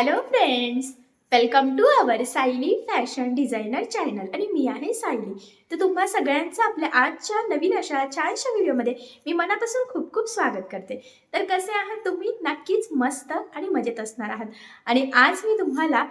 Hello friends welcome to our Sayali fashion designer channel आणि मी आहे सायली तर तुम्हा सगळ्यांचं आपल्या आजच्या नवीन अशा छानशा व्हिडिओमध्ये मी मनापासून खूप खूप स्वागत करते. तर कसे आहात तुम्ही? नक्कीच मस्त आणि मजेत असणार आहात. आणि आज मी तुम्हाला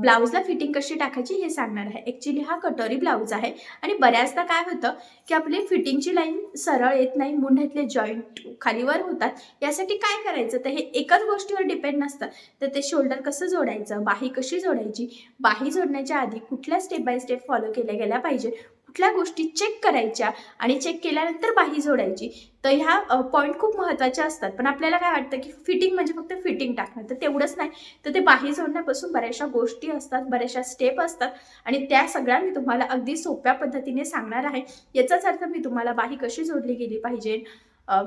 ब्लाऊजला फिटिंग कशी टाकायची हे सांगणार आहे. ॲक्च्युली हा कटोरी ब्लाऊज आहे आणि बऱ्याचदा काय होतं की आपली फिटिंगची लाईन सरळ येत नाही मुंढ्यातले जॉईंट खालीवर होतात. यासाठी काय करायचं? तर हे एकाच गोष्टीवर डिपेंड नसतं. तर ते शोल्डर कसं जोडायचं? बाही कशी जोडायची? बाही जोडण्याच्या आधी कुठल्या स्टेप बाय स्टेप फॉलो केल्या गेल्या पाहिजे कुठल्या गोष्टी चेक करायच्या आणि चेक केल्यानंतर बाही जोडायची. तर ह्या पॉईंट खूप महत्त्वाच्या असतात. पण आपल्याला काय वाटतं की फिटिंग म्हणजे फक्त फिटिंग टाकणं. तर तेवढंच नाही. तर ते बाही जोडण्यापासून बऱ्याचशा गोष्टी असतात बऱ्याचशा स्टेप असतात. आणि त्या सगळ्या मी तुम्हाला अगदी सोप्या पद्धतीने सांगणार आहे. याचाच अर्थ मी तुम्हाला बाही कशी जोडली गेली पाहिजे?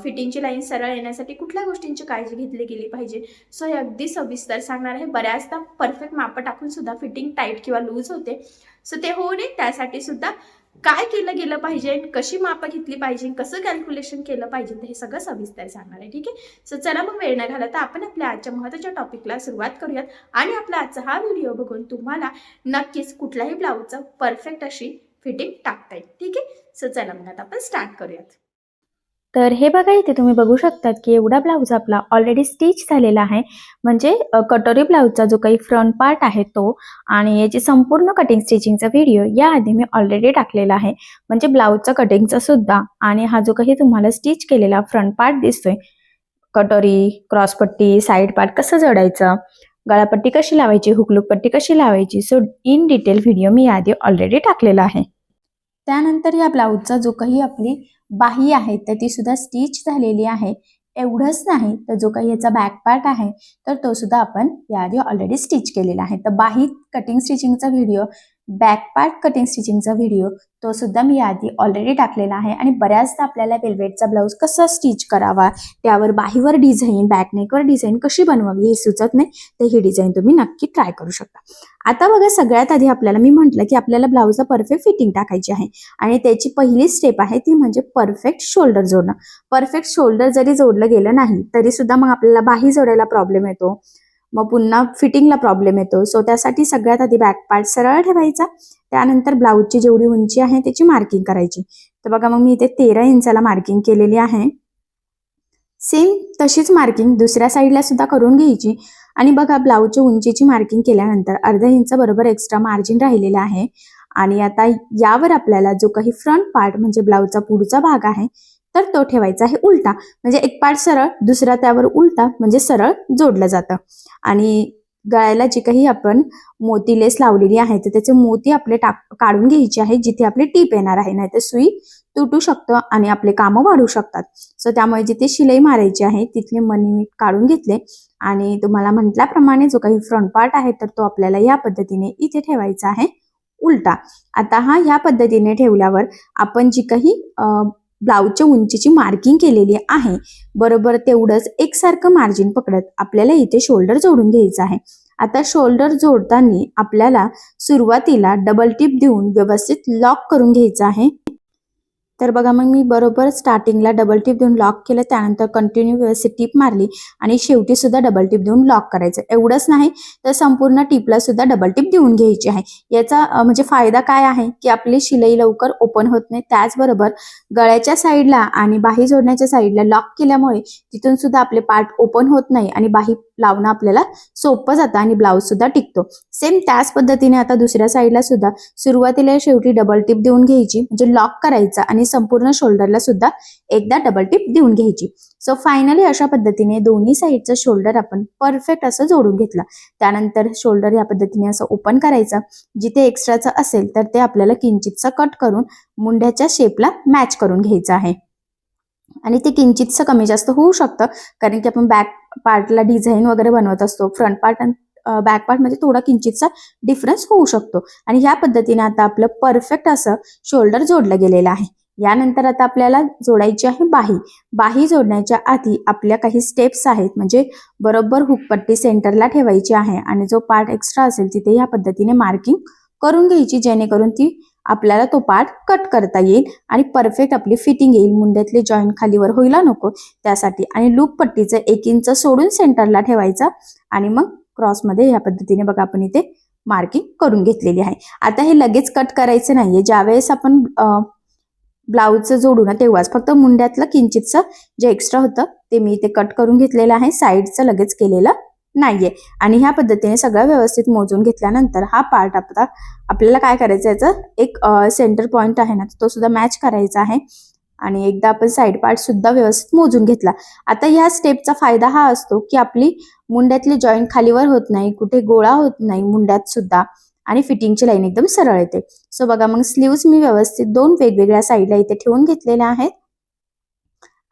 फिटिंगची लाईन सरळ येण्यासाठी कुठल्या गोष्टींची काळजी घेतली गेली पाहिजे? सो हे अगदी सविस्तर सांगणार आहे. बऱ्याचदा परफेक्ट मापं टाकून सुद्धा फिटिंग टाईट किंवा लूज होते. सो ते होऊ नये. त्यासाठी सुद्धा काय केलं गेलं पाहिजे कशी मापं घेतली पाहिजे कसं कॅल्क्युलेशन केलं पाहिजे हे सगळं सविस्तर सांगणार आहे ठीक आहे? सो चला मग वेळ न तर आपण आपल्या आजच्या महत्त्वाच्या टॉपिकला सुरुवात करूयात आणि आपला आजचा हा व्हिडिओ बघून तुम्हाला नक्कीच कुठल्याही ब्लाऊजचं परफेक्ट अशी फिटिंग टाकता येईल ठीक आहे? सो चला मग आता आपण स्टार्ट करूयात. तर हे बघा इथे तुम्ही बघू शकतात की एवढा ब्लाऊज आपला ऑलरेडी स्टिच झालेला आहे. म्हणजे कटोरी ब्लाऊजचा जो काही फ्रंट पार्ट आहे तो आणि याची संपूर्ण कटिंग स्टिचिंगचा व्हिडिओ याआधी मी ऑलरेडी टाकलेला आहे. म्हणजे ब्लाऊजचा कटिंगचा सुद्धा आणि हा जो काही तुम्हाला स्टिच केलेला फ्रंट पार्ट दिसतोय कटोरी क्रॉसपट्टी साईड पार्ट कसं जडायचं गळापट्टी कशी लावायची हुकलूक पट्टी कशी लावायची सो इन डिटेल व्हिडिओ मी याआधी ऑलरेडी टाकलेला आहे. त्यानंतर या ब्लाऊजचा जो काही आपली बाही आहे तर ती सुद्धा स्टिच झालेली आहे. एवढंच नाही तर जो काही याचा बॅक पार्ट आहे तर तो सुद्धा आपण याआधी ऑलरेडी स्टिच केलेला आहे. तर बाही कटिंग स्टिचिंगचा व्हिडिओ बॅक पार्ट कटिंग स्टिचिंगचा व्हिडिओ तो सुद्धा मी याआधी ऑलरेडी टाकलेला आहे. आणि बऱ्याचदा आपल्याला वेल्वेटचा ब्लाऊज कसा स्टिच करावा त्यावर बाहीवर डिझाईन बॅकनेकवर डिझाईन कशी बनवावी हे सुचत नाही तर ही डिझाईन तुम्ही नक्की ट्राय करू शकता. आता बघा सगळ्यात आधी आपल्याला मी म्हटलं की आपल्याला ब्लाऊजला परफेक्ट फिटिंग टाकायची आहे. आणि त्याची पहिली स्टेप आहे ती म्हणजे परफेक्ट शोल्डर जोडणं. परफेक्ट शोल्डर जरी जोडलं गेलं नाही तरी सुद्धा मग आपल्याला बाही जोडायला प्रॉब्लेम येतो. मग पुन्हा फिटिंगला प्रॉब्लेम येतो. सो त्यासाठी सगळ्यात आधी बॅक पार्ट सरळ ठेवायचा. त्यानंतर ब्लाऊजची जेवढी उंची आहे त्याची मार्किंग करायची. तर बघा मग मी इथे तेरा इंचाला मार्किंग केलेली आहे. सेम तशीच मार्किंग दुसऱ्या साईडला सुद्धा करून घ्यायची. आणि बघा ब्लाऊजच्या उंचीची मार्किंग केल्यानंतर अर्धा इंच बरोबर एक्स्ट्रा मार्जिन राहिलेलं आहे. आणि आता यावर आपल्याला जो काही फ्रंट पार्ट म्हणजे ब्लाऊजचा पुढचा भाग आहे तर तो ठेवायचा आहे उलटा. म्हणजे एक पार्ट सरळ दुसरा त्यावर उलटा म्हणजे सरळ जोडलं जातं. आणि गळ्याला जी काही आपण मोती लेस लावलेली आहे तर त्याचे मोती आपले टाक काढून घ्यायचे आहे जिथे आपली टीप येणार आहे. नाहीतर सुई तुटू शकतं आणि आपले कामं वाढू शकतात. सो त्यामुळे जिथे शिलाई मारायची आहे तिथले मनी काढून घेतले. आणि तुम्हाला म्हटल्याप्रमाणे जो काही फ्रंट पार्ट आहे तर तो आपल्याला या पद्धतीने इथे ठेवायचा आहे उलटा. आता हा ह्या पद्धतीने ठेवल्यावर आपण जी काही ब्लाऊजच्या उंचीची मार्किंग केलेली आहे. बरोबर तेवढंच एकसारखं मार्जिन पकडत आपल्याला इथे शोल्डर जोडून घ्यायचं आहे. आता शोल्डर जोडताना आपल्याला सुरुवातीला डबल टिप देऊन व्यवस्थित लॉक करून घ्यायचं आहे. तर बघा मग मी बरोबर स्टार्टिंगला डबल टिप देऊन लॉक केलं. त्यानंतर कंटिन्यू व्यवस्थित टिप मारली आणि शेवटी सुद्धा डबल टिप देऊन लॉक करायचं. एवढंच नाही तर संपूर्ण टिपला सुद्धा डबल टिप देऊन घ्यायची आहे. याचा म्हणजे फायदा काय आहे? की आपली शिलाई लवकर ओपन होत नाही. त्याचबरोबर गळ्याच्या साईडला आणि बाही जोडण्याच्या साईडला लॉक केल्यामुळे तिथून सुद्धा आपले पार्ट ओपन होत नाही आणि बाही लावणं आपल्याला सोपं जातं आणि ब्लाऊज सुद्धा टिकतो. सेम त्याच पद्धतीने आता दुसऱ्या साईडला सुद्धा सुरुवातीला शेवटी डबल टिप देऊन घ्यायची. म्हणजे लॉक करायचा आणि संपूर्ण शोल्डरला सुद्धा एकदा डबल टिप देऊन घ्यायची. सो फायनली अशा पद्धतीने दोन्ही साईडचं शोल्डर आपण परफेक्ट असं जोडून घेतलं. त्यानंतर शोल्डर या पद्धतीने असं ओपन करायचं. जिथे एक्स्ट्राचं असेल तर ते आपल्याला किंचितचं कट करून मुंड्याच्या शेपला मॅच करून घ्यायचं आहे. आणि ते किंचितचं कमी जास्त होऊ शकतं. कारण की आपण बॅक पार्टला डिझाईन वगैरे बनवत असतो. फ्रंट पार्ट आणि बॅक पार्टमध्ये थोडा किंचितचा डिफरन्स होऊ शकतो. आणि ह्या पद्धतीने आता आपलं परफेक्ट असं शोल्डर जोडलं गेलेलं आहे. यानंतर आता आपल्याला जोडायची आहे बाही. बाही जोडण्याच्या आधी आपल्या काही स्टेप्स आहेत. म्हणजे बरोबर हुकपट्टी सेंटरला ठेवायची आहे आणि जो पार्ट एक्स्ट्रा असेल तिथे ह्या पद्धतीने मार्किंग करून घ्यायची जेणेकरून ती आपल्याला तो पार्ट कट करता येईल आणि परफेक्ट आपली फिटिंग येईल. मुंड्यातले जॉईंट खालीवर होईला नको. त्यासाठी आणि लूप पट्टीचं एक इंच सोडून सेंटरला ठेवायचा आणि मग क्रॉसमध्ये ह्या पद्धतीने बघा आपण इथे मार्किंग करून घेतलेली आहे. आता हे लगेच कट करायचं नाहीये. ज्यावेळेस आपण ब्लाऊजचं जोडू ना तेव्हाच. फक्त मुंड्यातलं किंचितचं जे एक्स्ट्रा होतं ते मी इथे कट करून घेतलेलं आहे. साईडचं लगेच केलेलं नाहीये. आणि ह्या पद्धतीने सगळं व्यवस्थित मोजून घेतल्यानंतर हा पार्ट आपला आपल्याला काय करायचं याचं? एक सेंटर पॉइंट आहे ना तो सुद्धा मॅच करायचा आहे. आणि एकदा आपण साईड पार्ट सुद्धा व्यवस्थित मोजून घेतला. आता ह्या स्टेपचा फायदा हा असतो की आपली मुंड्यातली जॉईंट खालीवर होत नाही कुठे गोळा होत नाही मुंड्यात सुद्धा. आणि फिटिंगची लाईन एकदम सरळ येते. सो बघा मग स्लीव्स मी व्यवस्थित दोन वेगवेगळ्या साईडला इथे ठेवून घेतलेल्या आहेत.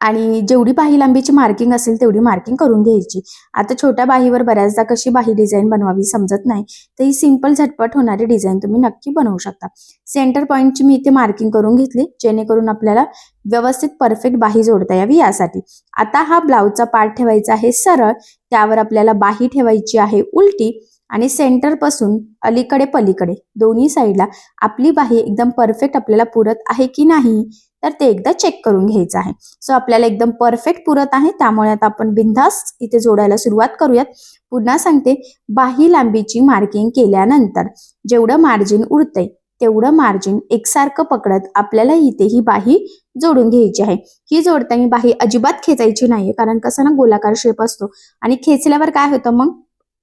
आणि जेवढी बाही लांबीची मार्किंग असेल तेवढी मार्किंग करून घ्यायची. आता छोट्या बाहीवर बऱ्याचदा कशी बाही डिझाईन बनवावी समजत नाही तर ही सिंपल झटपट होणारी डिझाईन तुम्ही नक्की बनवू शकता. सेंटर पॉईंटची मी इथे मार्किंग करून घेतली जेणेकरून आपल्याला व्यवस्थित परफेक्ट बाही जोडता यावी यासाठी. आता हा ब्लाऊजचा पार्ट ठेवायचा आहे सरळ त्यावर आपल्याला बाही ठेवायची आहे उलटी आणि सेंटरपासून अलीकडे पलीकडे दोन्ही साईडला आपली बाही एकदम परफेक्ट आपल्याला पुरत आहे की नाही तर ते एकदा चेक करून घ्यायचं आहे. सो आपल्याला एकदम परफेक्ट पुरत आहे. त्यामुळे आता आपण बिंदास इथे जोडायला सुरुवात करूयात. पुन्हा सांगते बाही लांबीची मार्किंग केल्यानंतर जेवढं मार्जिन उरतंय तेवढं मार्जिन एकसारखं पकडत आपल्याला इथे ही बाही जोडून घ्यायची आहे. ही जोडताना बाही अजिबात खेचायची नाहीये कारण कसं ना गोलाकार शेप असतो. आणि खेचल्यावर काय होतं मग?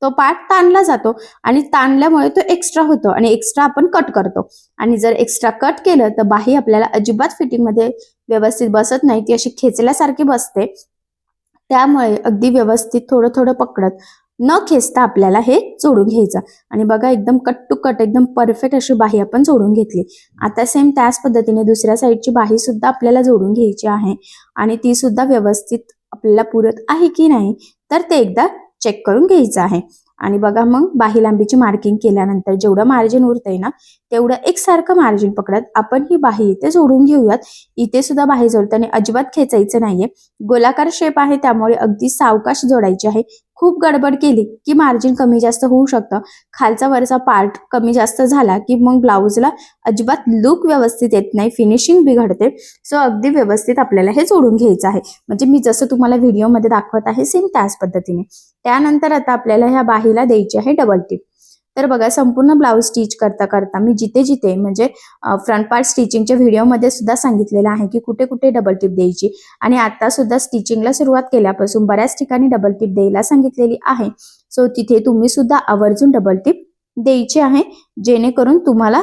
तो पार्ट ताणला जातो आणि ताणल्यामुळे तो एक्स्ट्रा होतो आणि एक्स्ट्रा आपण कट करतो. आणि जर एक्स्ट्रा कट केलं तर बाही आपल्याला अजिबात फिटिंगमध्ये व्यवस्थित बसत नाही. ती अशी खेचल्यासारखी बसते. त्यामुळे अगदी व्यवस्थित थोडं थोडं पकडत न खेचता आपल्याला हे जोडून घ्यायचं. आणि बघा एकदम कट टू कट एकदम परफेक्ट अशी बाही आपण जोडून घेतली. आता सेम त्याच पद्धतीने दुसऱ्या साईडची बाही सुद्धा आपल्याला जोडून घ्यायची आहे. आणि ती सुद्धा व्यवस्थित आपल्याला पुरत आहे की नाही तर ते एकदा चेक करून घ्यायचं आहे. आणि बघा मग बाही लांबीची मार्किंग केल्यानंतर जेवढं मार्जिन उरतंय ना तेवढं एकसारखं मार्जिन पकडत आपण ही बाही इथे जोडून घेऊयात. इथे सुद्धा बाही जोडताना अजिबात खेचायचं नाहीये. गोलाकार शेप आहे त्यामुळे अगदी सावकाश जोडायची आहे. खूप गडबड केली की मार्जिन कमी जास्त होऊ शकतं. खालचा वरचा पार्ट कमी जास्त झाला की मग ब्लाऊजला अजिबात लुक व्यवस्थित येत नाही फिनिशिंग बिघडते. सो अगदी व्यवस्थित आपल्याला हे जोडून घ्यायचं आहे. म्हणजे मी जसं तुम्हाला व्हिडिओमध्ये दाखवत आहे सेम त्याच पद्धतीने. त्यानंतर आता आपल्याला ह्या बाहीला द्यायची आहे डबल टिप तर बघा संपूर्ण ब्लाऊज स्टिच करता करता मी जिथे जिथे म्हणजे फ्रंट पार्ट स्टिचिंगच्या व्हिडिओमध्ये सुद्धा सांगितलेलं आहे की कुठे कुठे डबल टिप द्यायची. आणि आता सुद्धा स्टिचिंगला सुरुवात केल्यापासून बऱ्याच ठिकाणी डबल टिप द्यायला सांगितलेली आहे. सो तिथे तुम्ही सुद्धा आवर्जून डबल टिप द्यायची आहे जेणेकरून तुम्हाला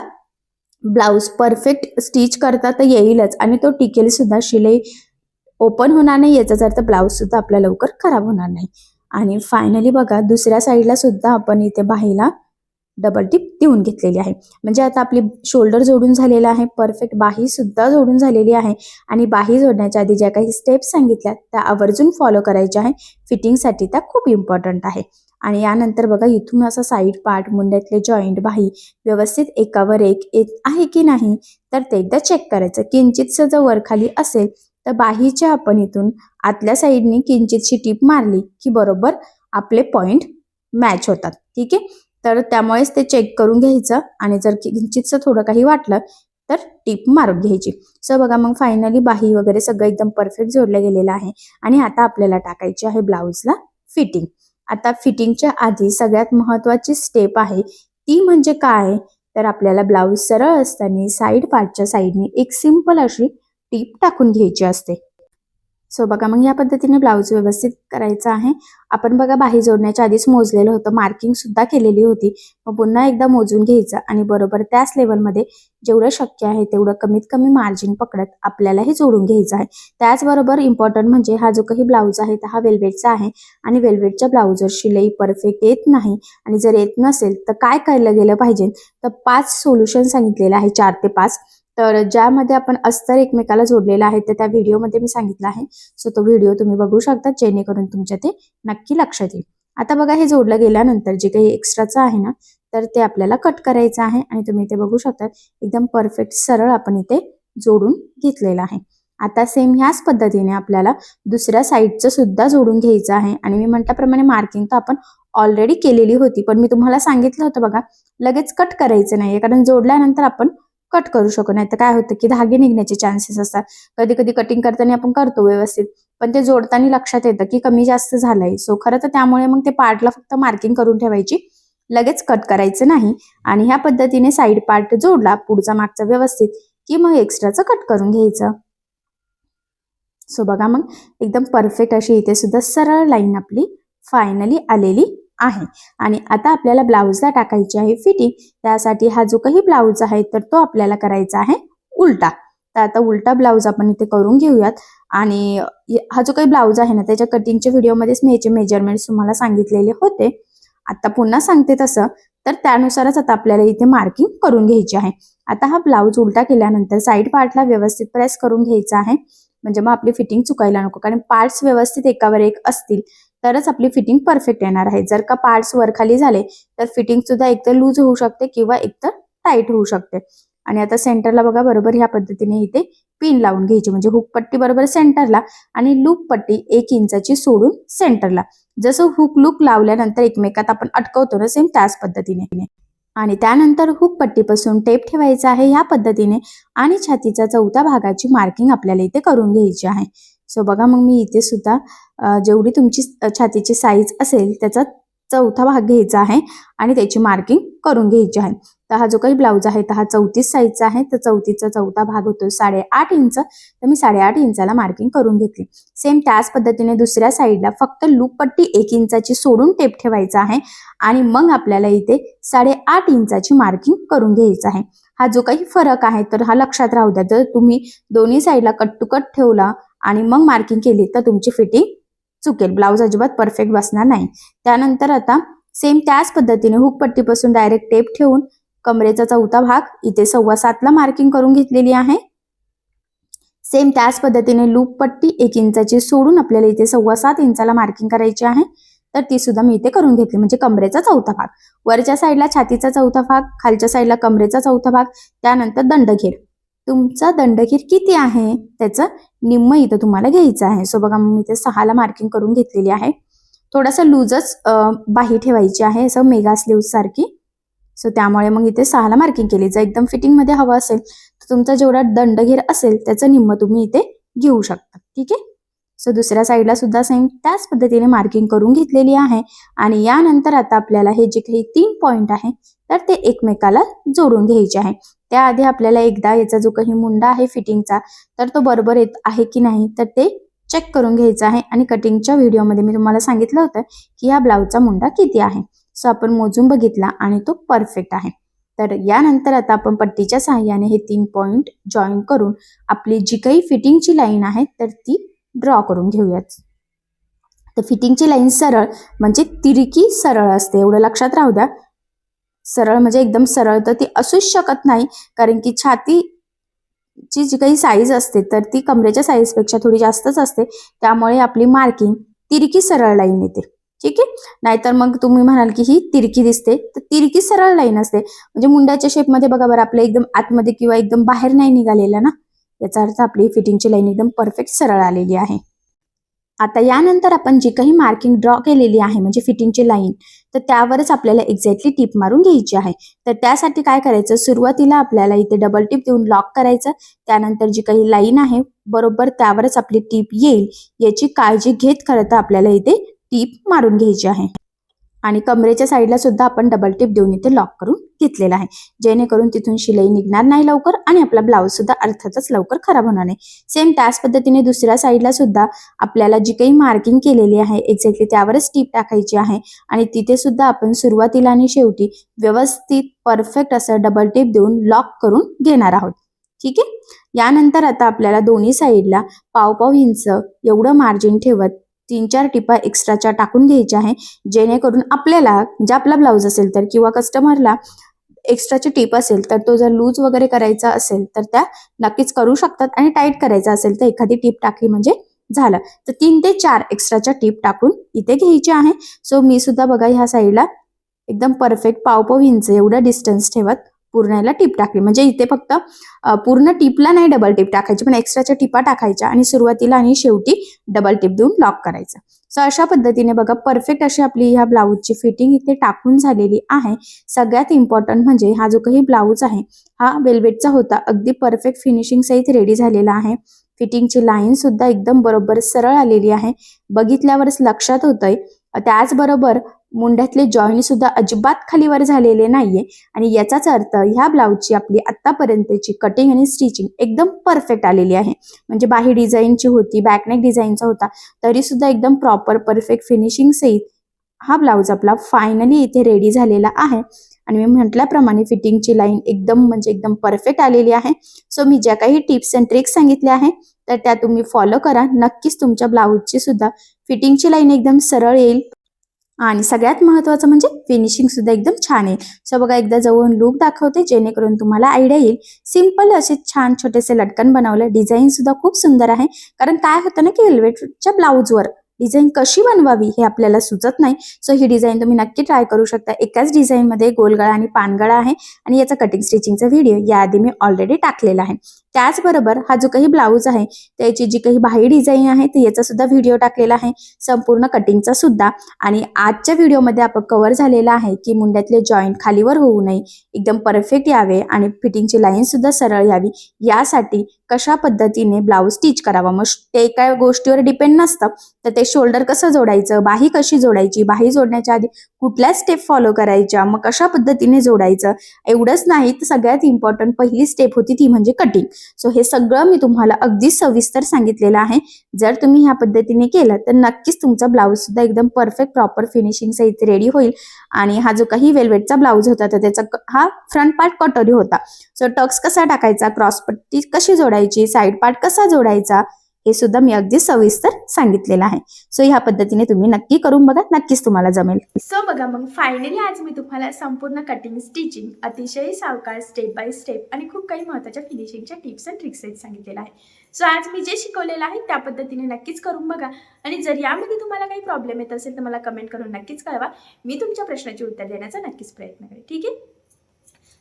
ब्लाऊज परफेक्ट स्टिच करता तर येईलच आणि तो टिकेल सुद्धा शिलाई ओपन होणार नाही याचाच अर्थ ब्लाऊज सुद्धा आपला लवकर खराब होणार नाही. आणि फायनली बघा दुसऱ्या साईडला सुद्धा आपण इथे बाहीला डबल टिप देऊन घेतलेली आहे. म्हणजे आता आपली शोल्डर जोडून झालेला आहे परफेक्ट बाही सुद्धा जोडून झालेली आहे. आणि बाही जोडण्याच्या आधी ज्या काही स्टेप्स सांगितल्या त्या आवर्जून फॉलो करायच्या आहे. फिटिंगसाठी त्या खूप इम्पॉर्टंट आहे. आणि यानंतर बघा इथून असा साईड पार्ट मुंड्यातले जॉईंट बाही व्यवस्थित एकावर एक येत आहे की नाही तर ते एकदा चेक करायचं. किंचितचं जर वरखाली असेल तर बाहीच्या आपण इथून आतल्या साईडनी किंचितशी टीप मारली की बरोबर आपले पॉईंट मॅच होतात. ठीक आहे? तर त्यामुळेच ते चेक करून घ्यायचं. आणि जर किंचितचं थोडं काही वाटलं तर टीप मारून घ्यायची. सो बघा मग फायनली बाही वगैरे सगळं एकदम परफेक्ट जोडलं गेलेलं आहे. आणि आता आपल्याला टाकायची आहे ब्लाऊजला फिटिंग आता फिटिंगच्या आधी सगळ्यात महत्वाची स्टेप आहे ती म्हणजे काय? तर आपल्याला ब्लाऊज सरळ असताना साईड पार्टच्या साईडने एक सिंपल अशी टीप टाकून घ्यायची असते. सो बघा मग या पद्धतीने ब्लाऊज व्यवस्थित करायचा आहे. आपण बघा बाही जोडण्याच्या आधीच मोजलेलं होतं. मार्किंग सुद्धा केलेली होती. मग पुन्हा एकदा मोजून घ्यायचं आणि बरोबर त्याच लेवलमध्ये जेवढं शक्य आहे तेवढं कमीत कमी मार्जिन पकडत आपल्यालाही जोडून घ्यायचं आहे. त्याचबरोबर इम्पॉर्टंट म्हणजे हा जो काही ब्लाऊज आहे तर हा वेल्वेटचा आहे आणि वेल्वेटच्या ब्लाऊजवर शिलाई परफेक्ट येत नाही. आणि जर येत नसेल तर काय केलं गेलं पाहिजे? तर पाच सोल्युशन सांगितलेलं आहे चार ते पाच. तर ज्यामध्ये आपण अस्तर एकमेकाला जोडलेला आहे तर त्या व्हिडिओमध्ये मी सांगितलं आहे. सो तो व्हिडिओ तुम्ही बघू शकता जेणेकरून तुमच्या ते नक्की लक्षात येईल. आता बघा हे जोडलं गेल्यानंतर जे काही एक्स्ट्राचं आहे ना तर ते आपल्याला कट करायचं आहे आणि तुम्ही इथे बघू शकता एकदम परफेक्ट सरळ आपण इथे जोडून घेतलेलं आहे. आता सेम ह्याच पद्धतीने आपल्याला दुसऱ्या साईडचं सुद्धा जोडून घ्यायचं आहे आणि मी म्हटल्याप्रमाणे मार्किंग तर आपण ऑलरेडी केलेली होती पण मी तुम्हाला सांगितलं होतं बघा लगेच कट करायचं नाही कारण जोडल्यानंतर आपण कट करू शकू नाही तर काय होतं की धागे निघण्याचे चान्सेस असतात. कधी कधी कटिंग करताना आपण करतो व्यवस्थित पण ते जोडताना लक्षात येतं की कमी जास्त झालंय. सो खरं तर त्यामुळे मग ते पार्टला फक्त मार्किंग करून ठेवायची. लगेच कट करायचं नाही आणि ह्या पद्धतीने साईड पार्ट जोडला पुढचा मागचा व्यवस्थित की मग एक्स्ट्राचं कट करून घ्यायचं. सो बघा मग एकदम परफेक्ट अशी इथे सुद्धा सरळ लाईन आपली फायनली आलेली आहे. आणि आता आपल्याला ब्लाऊजला टाकायची आहे फिटिंग त्यासाठी हा जो काही ब्लाऊज आहे तर तो आपल्याला करायचा आहे उलटा. तर आता उलटा ब्लाऊज आपण इथे करून घेऊयात. आणि हा जो काही ब्लाऊज आहे ना त्याच्या कटिंगच्या व्हिडिओमध्येच मी ह्याचे मेजरमेंट्स तुम्हाला सांगितलेले होते. आता पुन्हा सांगते तसं. तर त्यानुसारच आता आपल्याला इथे मार्किंग करून घ्यायची आहे. आता हा ब्लाऊज उलटा केल्यानंतर साईड पार्टला व्यवस्थित प्रेस करून घ्यायचा आहे. म्हणजे मग आपली फिटिंग चुकायला नको. कारण पार्ट्स व्यवस्थित एकावर एक असतील. तरच आपली फिटिंग परफेक्ट येणार आहे. जर का पार्ट्स वर खाली झाले तर फिटिंग सुद्धा एकतर लूज होऊ शकते किंवा एकतर टाईट होऊ शकते. आणि आता सेंटरला बघा बरोबर ह्या पद्धतीने इथे पिन लावून घ्यायची. म्हणजे हुक पट्टी बरोबर सेंटरला आणि लूप पट्टी एक इंचाची सोडून सेंटरला जसं हुक लूक लावल्यानंतर एकमेकात आपण अटकवतो ना सेम त्याच पद्धतीने. आणि त्यानंतर हुक पट्टीपासून टेप ठेवायचा आहे ह्या पद्धतीने आणि छातीच्या चौथ्या भागाची मार्किंग आपल्याला इथे करून घ्यायची आहे. सो बघा मग मी इथे सुद्धा जेवढी तुमची छातीची साईज असेल त्याचा चौथा भाग घ्यायचा आहे आणि त्याची मार्किंग करून घ्यायची आहे. तर हा जो काही ब्लाऊज आहे तर हा चौतीस साईजचा आहे. तर चौतीसचा चौथा भाग होतो साडेआठ इंच. तर मी साडेआठ इंचाला मार्किंग करून घेतली. सेम त्याच पद्धतीने दुसऱ्या साईडला फक्त लूपपट्टी एक इंचाची सोडून टेप ठेवायचा आहे आणि मग आपल्याला इथे साडेआठ इंचाची मार्किंग करून घ्यायचं आहे. हा जो काही फरक आहे तर हा लक्षात राहू द्या. जर तुम्ही दोन्ही साईडला कट टू कट ठेवला आणि मग मार्किंग केली तर तुमची फिटिंग चुकेल. ब्लाऊज अजिबात परफेक्ट बसणार नाही. त्यानंतर आता सेम त्याच पद्धतीने हुक पट्टीपासून डायरेक्ट टेप ठेवून कमरेचा चौथा भाग इथे सव्वा सातला मार्किंग करून घेतलेली आहे. सेम त्याच पद्धतीने लूप पट्टी एक इंचाची सोडून आपल्याला इथे सव्वा सात इंचाला मार्किंग करायची आहे. तर ती सुद्धा मी इथे करून घेतली. म्हणजे कमरेचा चौथा भाग. वरच्या साईडला छातीचा चौथा भाग खालच्या साईडला कमरेचा चौथा भाग त्यानंतर दंडघेर. तुमचा दंडगीर किती आहे? त्याचं निम्म इथं तुम्हाला घ्यायचं आहे. सो बघा मी इथे सहाला मार्किंग करून घेतलेली आहे. थोडासा लूजच बाही ठेवायची आहे असं मेगा स्लीव सारखी. सो त्यामुळे मग इथे सहाला मार्किंग केली. जर एकदम फिटिंगमध्ये हवं असेल तर तुमचा जेवढा दंडघेर असेल त्याचं निम्म तुम्ही इथे घेऊ शकता. ठीक आहे? सो दुसऱ्या साईडला सुद्धा सेम त्याच पद्धतीने मार्किंग करून घेतलेली आहे. आणि यानंतर आता आपल्याला हे जे काही तीन पॉईंट आहे तर ते एकमेकाला जोडून घ्यायचे आहे. त्याआधी आपल्याला एकदा याचा जो काही मुंडा आहे फिटिंगचा तर तो बरोबर येत आहे की नाही तर ते चेक करून घ्यायचं आहे. आणि कटिंगच्या व्हिडिओमध्ये मी तुम्हाला सांगितलं होतं की या ब्लाऊजचा मुंडा किती आहे. सो आपण मोजून बघितला आणि तो परफेक्ट आहे. तर यानंतर आता आपण पट्टीच्या सहाय्याने हे तीन पॉइंट जॉईन करून आपली जी काही फिटिंगची लाईन आहे तर ती ड्रॉ करून घेऊयात. तर फिटिंगची लाईन सरळ म्हणजे तिरकी सरळ असते एवढं लक्षात राहू द्या. सरळ म्हणजे एकदम सरळ तर ती असूच शकत नाही. कारण की छाती ची जी काही साईज असते तर ती कमरेच्या साईजपेक्षा थोडी जास्तच असते. त्यामुळे आपली मार्किंग तिरकी सरळ लाईन येते. ठीक आहे? नाहीतर मग तुम्ही म्हणाल की ही तिरकी दिसते. तर तिरकी सरळ लाईन असते. म्हणजे मुंड्याच्या शेपमध्ये बघा बरं आपल्या एकदम आतमध्ये किंवा एकदम बाहेर नाही निघालेला ना? याचा अर्थ आपली फिटिंगची लाईन एकदम परफेक्ट सरळ आलेली आहे. आता यानंतर आपण जी काही मार्किंग ड्रॉ केलेली आहे म्हणजे फिटिंगची लाईन तर त्यावरच आपल्याला एक्झॅक्टली टीप मारून घ्यायची आहे. तर त्यासाठी काय करायचं? सुरुवातीला आपल्याला इथे डबल टीप देऊन लॉक करायचं. त्यानंतर जी काही लाईन आहे बरोबर त्यावरच आपली टीप येईल. याची काळजी घेत खरं तर आपल्याला इथे टीप मारून घ्यायची आहे. आणि कमरेच्या साईडला सुद्धा आपण डबल टिप देऊन इथे लॉक करून घेतलेला आहे. जेणेकरून तिथून शिलाई निघणार नाही लवकर आणि आपला ब्लाऊज सुद्धा अर्थातच लवकर खराब होणार नाही. सेम त्याच पद्धतीने दुसऱ्या साईडला सुद्धा आपल्याला जी काही मार्किंग केलेली आहे एक्झॅक्टली त्यावरच टीप टाकायची आहे. आणि तिथे सुद्धा आपण सुरुवातीला आणि शेवटी व्यवस्थित परफेक्ट असं डबल टेप देऊन लॉक करून घेणार आहोत. ठीक आहे? यानंतर आता आपल्याला दोन्ही साईडला पाव पाव इंच एवढं मार्जिन ठेवत तीन चार टिपा एक्स्ट्राच्या टाकून घ्यायच्या आहे. जेणेकरून आपल्याला म्हणजे आपला ब्लाऊज असेल तर किंवा कस्टमरला एक्स्ट्राची टीप असेल तर तो जर लूज वगैरे करायचा असेल तर त्या नक्कीच करू शकतात आणि टाईट करायचा असेल तर एखादी टीप टाकली म्हणजे झालं. तर तीन ते चार एक्स्ट्राच्या टीप टाकून इथे घ्यायची आहे. सो मी सुद्धा बघा ह्या साईडला एकदम परफेक्ट पाव इंच एवढं डिस्टन्स ठेवत पूर्ण याला टीप टाकली. म्हणजे इथे फक्त पूर्ण टिपला नाही डबल टीप टाकायची पण एक्स्ट्राच्या टिपा टाकायच्या आणि सुरुवातीला आणि शेवटी डबल टीप देऊन लॉक करायचं. सो अशा पद्धतीने बघा परफेक्ट अशी आपली ह्या ब्लाऊजची फिटिंग इथे टाकून झालेली आहे. सगळ्यात इम्पॉर्टंट म्हणजे हा जो काही ब्लाऊज आहे हा वेल्वेटचा होता. अगदी परफेक्ट फिनिशिंग सहित रेडी झालेला आहे. फिटिंगची लाईन सुद्धा एकदम बरोबर सरळ आलेली आहे. बघितल्यावरच लक्षात होतंय. त्याचबरोबर मुंड्यातले जॉईंट सुद्धा अजिबात खालीवर झालेले नाहीये. आणि याचाच अर्थ ह्या ब्लाऊजची आपली आतापर्यंतची कटिंग आणि स्टिचिंग एकदम परफेक्ट आलेली आहे. म्हणजे बाही डिझाईनची होती बॅकनेक डिझाईनचा होता तरी सुद्धा एकदम प्रॉपर परफेक्ट फिनिशिंग सहित हा ब्लाऊज आपला फायनली इथे रेडी झालेला आहे. आणि मी म्हटल्याप्रमाणे फिटिंगची लाईन एकदम म्हणजे एकदम परफेक्ट आलेली आहे. सो मी ज्या काही टिप्स अँड ट्रिक्स सांगितल्या आहे तर त्या तुम्ही फॉलो करा. नक्कीच तुमच्या ब्लाऊजची सुद्धा फिटिंगची लाईन एकदम सरळ येईल. आणि सगळ्यात महत्त्वाचं म्हणजे फिनिशिंग सुद्धा एकदम छान आहे. सो बघा एकदा जवळून लुक दाखवते जेणेकरून तुम्हाला आयडिया येईल. सिंपल असे छान छोटेसे लटकन बनवलं डिझाईन सुद्धा खूप सुंदर आहे. कारण काय होतं ना की वेल्वेटच्या ब्लाऊजवर डिझाईन कशी बनवावी हे आपल्याला सुचत नाही. सो ही डिझाईन तुम्ही नक्की ट्राय करू शकता. एकाच डिझाईनमध्ये गोलगळा आणि पानगळा आहे. आणि याचा कटिंग स्टिचिंगचा व्हिडिओ याआधी मी ऑलरेडी टाकलेला आहे. त्याचबरोबर हा जो काही ब्लाऊज आहे त्याची जी काही बाही डिझाईन आहे तर याचा सुद्धा व्हिडिओ टाकलेला आहे. संपूर्ण कटिंगचा सुद्धा. आणि आजच्या व्हिडिओमध्ये आपण कव्हर झालेला आहे की मुंड्यातले जॉईंट खालीवर होऊ नये एकदम परफेक्ट यावे आणि फिटिंगची लाईन सुद्धा सरळ यावी. यासाठी कशा पद्धतीने ब्लाऊज स्टिच करावा? मग ते एका गोष्टीवर डिपेंड नसतं. तर ते शोल्डर कसं जोडायचं? बाही कशी जोडायची? बाही जोडण्याच्या आधी कुठल्या स्टेप फॉलो करायच्या मग कशा पद्धतीने जोडायचं एवढंच नाही तर सगळ्यात इम्पॉर्टंट पहिली स्टेप होती ती म्हणजे कटिंग सो हे सगळं मी तुम्हाला अगदी सविस्तर सांगितलेलं आहे. जर तुम्ही ह्या पद्धतीने केलं तर नक्कीच तुमचा ब्लाऊज सुद्धा एकदम परफेक्ट प्रॉपर फिनिशिंग सहित रेडी होईल. आणि हा जो काही वेल्वेटचा ब्लाऊज होता तर त्याचा क- हा फ्रंट पार्ट कटोरी होता. सो टक्स कसा टाकायचा क्रॉस पट्टी कशी जोडायची साईड पार्ट कसा जोडायचा हे सुद्धा मी अगदी सविस्तर सांगितलेलं आहे. सो ह्या पद्धतीने तुम्ही नक्की करून बघा नक्कीच तुम्हाला जमेल. सो बघा मग फायनली आज मी तुम्हाला संपूर्ण कटिंग स्टिचिंग अतिशय सावकार स्टेप बाय स्टेप आणि खूप काही महत्त्वाच्या फिनिशिंगच्या टिप्स अँड ट्रिक्स सांगितलेलं आहे सो आज मी जे शिकवलेलं आहे त्या पद्धतीने नक्कीच करून बघा. आणि जर यामध्ये तुम्हाला काही प्रॉब्लेम येत असेल तर मला कमेंट करून नक्कीच कळवा. मी तुमच्या प्रश्नाचे उत्तर देण्याचा नक्कीच प्रयत्न करेन. ठीक आहे?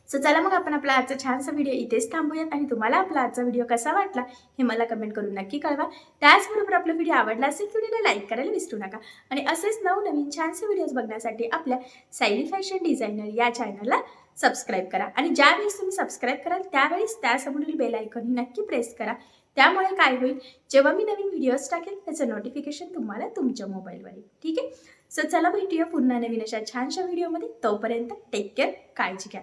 सो चला मग आपण आपला आजचा छानसा व्हिडिओ इथेच थांबूयात आणि तुम्हाला आपला आजचा व्हिडिओ कसा वाटला हे मला कमेंट करून नक्की कळवा. त्याचबरोबर आपला व्हिडिओ आवडला असेल व्हिडिओला लाईक करायला विसरू नका. आणि असेच नवनवीन छानसे व्हिडिओज बघण्यासाठी आपल्या सायली फॅशन डिझायनर या चॅनलला सबस्क्राईब करा. आणि ज्यावेळेस तुम्ही सबस्क्राईब कराल त्यावेळेस त्यासमोरील बेल आयकॉन नक्की प्रेस करा. त्यामुळे काय होईल जेव्हा मी नवीन व्हिडिओज टाकेल त्याचं नोटिफिकेशन तुम्हाला तुमच्या मोबाईलवर येईल. ठीक आहे? सो चला भेटूया पुन्हा नवीन अशा छानशा व्हिडिओमध्ये तोपर्यंत टेक केअर काळजी घ्या.